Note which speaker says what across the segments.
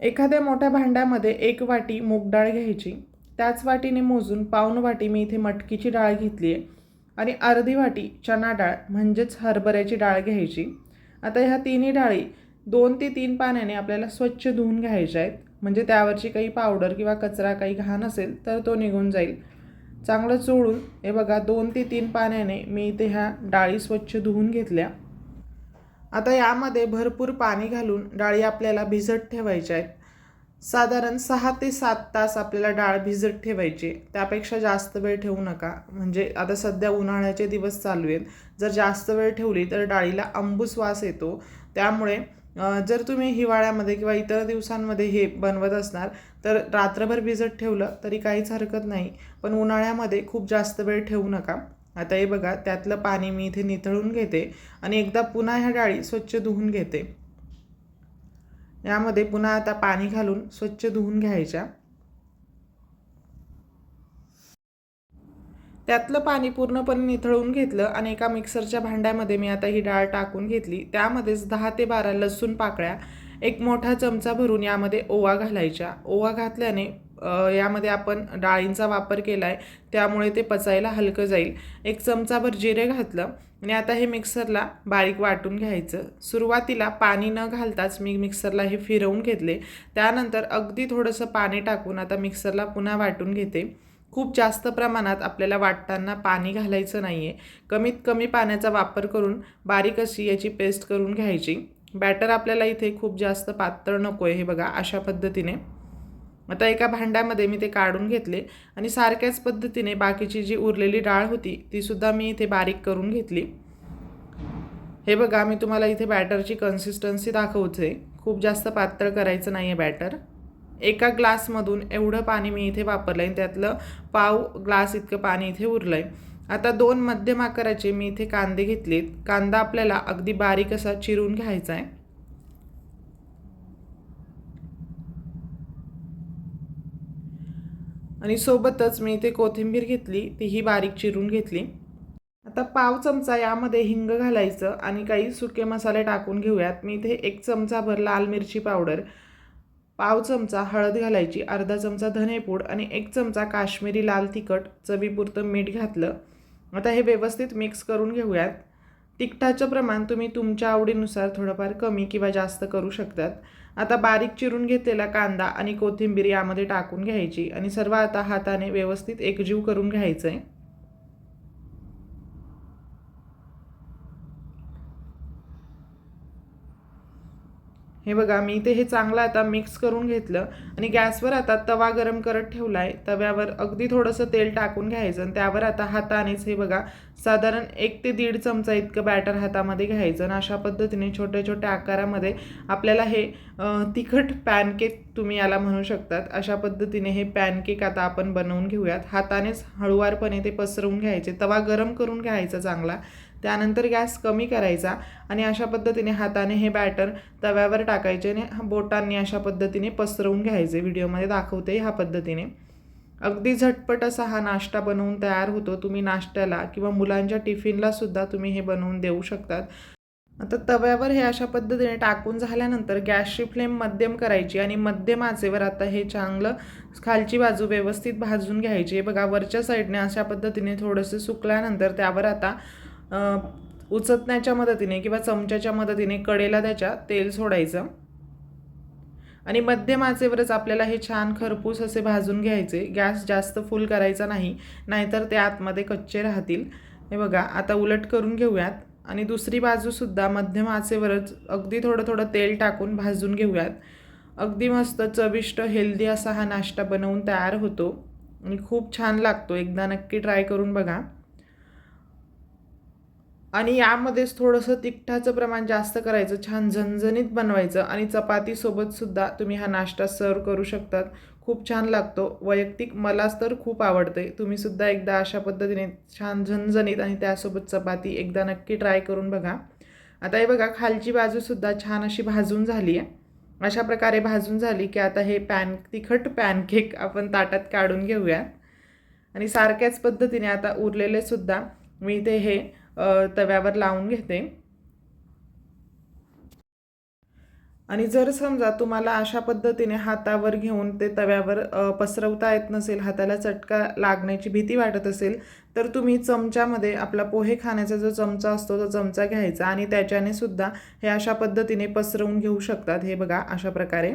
Speaker 1: एखाद्या मोठ्या भांड्यामध्ये एक वाटी मूग डाळ घ्यायची. त्याच वाटीने मोजून पाऊन वाटी मी इथे मटकीची डाळ घेतली आहे आणि अर्धी वाटी चणा डाळ म्हणजेच हरभऱ्याची डाळ घ्यायची. आता ह्या तिन्ही डाळी दोन ते तीन पाण्याने आपल्याला स्वच्छ धुवून घ्यायच्या आहेत. म्हणजे त्यावरची काही पावडर किंवा कचरा काही घाण असेल तर तो निघून जाईल. चांगलं चोळून हे बघा दोन ते तीन पाण्याने मी इथे ह्या डाळी स्वच्छ धुवून घेतल्या. आता यामध्ये भरपूर पाणी घालून डाळी आपल्याला भिजत ठेवायच्या आहेत. साधारण सहा ते सात तास आपल्याला डाळ भिजत ठेवायची. त्यापेक्षा जास्त वेळ ठेवू नका. म्हणजे आता सध्या उन्हाळ्याचे दिवस चालू आहेत. जर जास्त वेळ ठेवली तर डाळीला अंबूस वास येतो. त्यामुळे जर तुम्ही हिवाळ्यामध्ये किंवा इतर दिवसांमध्ये हे बनवत असणार तर रात्रभर भिजत ठेवलं तरी काहीच हरकत नाही. पण उन्हाळ्यामध्ये खूप जास्त वेळ ठेवू नका. आता हे बघा त्यातलं पाणी मी इथे निथळून घेते आणि एकदा पुन्हा ह्या डाळी स्वच्छ धुवून घेते. यामध्ये पुन्हा आता पाणी घालून स्वच्छ धुवून घ्यायच्या. त्यातलं पाणी पूर्णपणे निथळून घेतलं आणि एका मिक्सरच्या भांड्यामध्ये मी आता ही डाळ टाकून घेतली. त्यामध्येच दहा ते बारा लसूण पाकळ्या एक मोठा चमचा भरून यामध्ये ओवा घालायच्या. ओवा घातल्याने यामध्ये आपण डाळींचा वापर केला आहे त्यामुळे ते पचायला हलकं जाईल. एक चमचाभर जिरे घातलं आणि आता हे मिक्सरला बारीक वाटून घ्यायचं. सुरुवातीला पाणी न घालताच मी मिक्सरला हे फिरवून घेतले. त्यानंतर अगदी थोडंसं पाणी टाकून आता मिक्सरला पुन्हा वाटून घेते. खूप जास्त प्रमाणात आपल्याला वाटताना पाणी घालायचं नाही आहे कमीत कमी पाण्याचा वापर करून बारीक अशी याची पेस्ट करून घ्यायची. बॅटर आपल्याला इथे खूप जास्त पातळ नको आहे हे बघा अशा पद्धतीने. आता एका भांड्यामध्ये मी ते काढून घेतले आणि सारख्याच पद्धतीने बाकीची जी उरलेली डाळ होती तीसुद्धा मी इथे बारीक करून घेतली. हे बघा मी तुम्हाला इथे बॅटरची कन्सिस्टन्सी दाखवते. खूप जास्त पातळ करायचं नाही आहे बॅटर. एका ग्लासमधून एवढं पाणी मी इथे वापरलं आहे त्यातलं पाव ग्लास इतकं पाणी इथे उरलं आहे आता दोन मध्यम आकाराचे मी इथे कांदे घेतलेत. कांदा आपल्याला अगदी बारीक असा चिरून घ्यायचा आहे आणि सोबतच मी इथे कोथिंबीर घेतली तीही बारीक चिरून घेतली. आता पाव चमचा यामध्ये हिंग घालायचं आणि काही सुके मसाले टाकून घेऊयात. मी इथे एक चमचाभर लाल मिरची पावडर पाव चमचा हळद घालायची अर्धा चमचा धनेपूड आणि एक चमचा काश्मीरी लाल तिखट चवीपुरतं मीठ घातलं. आता हे व्यवस्थित मिक्स करून घेऊयात. तिखटाचं प्रमाण तुम्ही तुमच्या आवडीनुसार थोडंफार कमी किंवा जास्त करू शकतात. आता बारीक चिरून घेतलेला कांदा आणि कोथिंबीर यामध्ये टाकून घ्यायची आणि सर्व आता हाताने व्यवस्थित एकजीव करून घ्यायचं आहे हे बघा मी इथे हे चांगलं आता मिक्स करून घेतलं आणि गॅसवर आता तवा गरम करत ठेवला आहे तव्यावर अगदी थोडंसं तेल टाकून घ्यायचं आणि त्यावर आता हातानेच हे बघा साधारण एक ते दीड चमचा इतकं बॅटर हातामध्ये घ्यायचं आणि अशा पद्धतीने छोट्या छोट्या आकारामध्ये आपल्याला हे तिखट पॅनकेक तुम्ही याला म्हणू शकतात. अशा पद्धतीने हे पॅनकेक आता आपण बनवून घेऊयात. हातानेच हळुवारपणे ते पसरवून घ्यायचे. तवा गरम करून घ्यायचा चांगला. त्यानंतर गॅस कमी करायचा आणि अशा पद्धतीने हाताने हे बॅटर तव्यावर टाकायचे आणि बोटांनी अशा पद्धतीने पसरवून घ्यायचे. व्हिडिओमध्ये दाखवते ह्या पद्धतीने. अगदी झटपट असा हा नाश्ता बनवून तयार होतो. तुम्ही नाश्त्याला किंवा मुलांच्या टिफिनला सुद्धा तुम्ही हे बनवून देऊ शकतात. आता तव्यावर हे अशा पद्धतीने टाकून झाल्यानंतर गॅसची फ्लेम मध्यम करायची आणि मध्यम आचेवर आता हे चांगलं खालची बाजू व्यवस्थित भाजून घ्यायची. बघा वरच्या साईडने अशा पद्धतीने थोडंसं सुकल्यानंतर त्यावर आता उचतण्याच्या मदतीने किंवा चमच्याच्या मदतीने कडेला त्याच्या तेल सोडायचं. आणि मध्यम आचेवरच आपल्याला हे छान खरपूस असे भाजून घ्यायचे. गॅस जास्त फुल करायचा नाही नाहीतर ते आतमध्ये कच्चे राहतील. हे बघा आता उलट करून घेऊयात. आणि दुसरी बाजूसुद्धा मध्यम आचेवरच अगदी थोडं थोडं तेल टाकून भाजून घेऊयात. अगदी मस्त चविष्ट हेल्दी असा हा नाश्ता बनवून तयार होतो. आणि खूप छान लागतो. एकदा नक्की ट्राय करून बघा. आणि यामध्येच थोडंसं तिखटाचं प्रमाण जास्त करायचं छान झणझणीत बनवायचं आणि चपातीसोबतसुद्धा तुम्ही हा नाश्ता सर्व करू शकतात. खूप छान लागतो. वैयक्तिक मलाच तर खूप आवडते. तुम्हीसुद्धा एकदा अशा पद्धतीने छान झणझणीत आणि त्यासोबत चपाती एकदा नक्की ट्राय करून बघा. आता हे बघा खालची बाजूसुद्धा छान अशी भाजून झाली आहे. अशा प्रकारे भाजून झाली की आता हे पॅन तिखट पॅनकेक आपण ताटात काढून घेऊयात. आणि सारख्याच पद्धतीने आता उरलेले सुद्धा मी ते हे तव्यावर लावून घेते. आणि जर समजा तुम्हाला अशा पद्धतीने हातावर घेऊन ते तव्यावर पसरवता येत नसेल हाताला चटका लागण्याची भीती वाटत असेल तर तुम्ही चमच्यामध्ये आपला पोहे खाण्याचा जो चमचा असतो तो चमचा घ्यायचा आणि त्याच्याने सुद्धा हे अशा पद्धतीने पसरवून घेऊ शकतात. हे बघा अशा प्रकारे.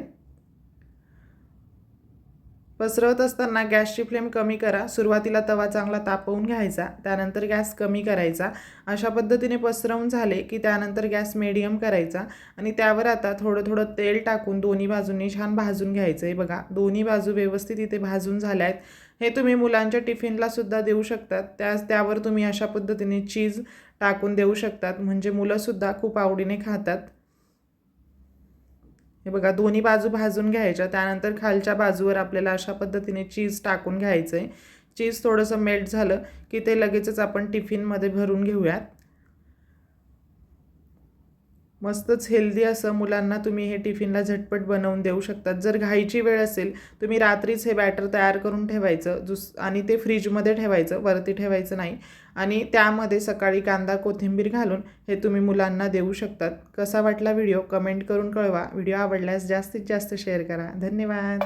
Speaker 1: पसरवत असताना गॅसची फ्लेम कमी करा. सुरुवातीला तवा चांगला तापवून घ्यायचा. त्यानंतर गॅस कमी करायचा. अशा पद्धतीने पसरवून झाले की त्यानंतर गॅस मिडियम करायचा आणि त्यावर आता थोडं थोडं तेल टाकून दोन्ही बाजूंनी छान भाजून घ्यायचं आहे बघा. दोन्ही बाजू व्यवस्थित इथे भाजून झाल्या आहेत. हे तुम्ही मुलांच्या टिफिनला सुद्धा देऊ शकतात. त्या त्यावर तुम्ही अशा पद्धतीने चीज टाकून देऊ शकतात. म्हणजे मुलंसुद्धा खूप आवडीने खातात. हे बघा दोन्ही बाजू भाजून घ्यायच्या. त्यानंतर खालच्या बाजूवर आपल्याला अशा पद्धतीने चीज टाकून घ्यायचं आहे चीज थोडंसं मेल्ट झालं की ते लगेचच आपण टिफिनमध्ये भरून घेऊयात. मस्तच हेल्दी असं मुलांना तुम्ही हे टिफिनला झटपट बनवून देऊ शकतात. जर घाईची वेळ असेल तुम्ही रात्रीच हे बॅटर तयार करून ठेवायचं जुस आणि ते फ्रीजमध्ये ठेवायचं वरती ठेवायचं नाही. आणि त्यामध्ये सकाळी कांदा कोथिंबीर घालून हे तुम्ही मुलांना देऊ शकतात. कसा वाटला व्हिडिओ कमेंट करून कळवा. व्हिडिओ आवडल्यास जास्तीत जास्त शेअर करा. धन्यवाद.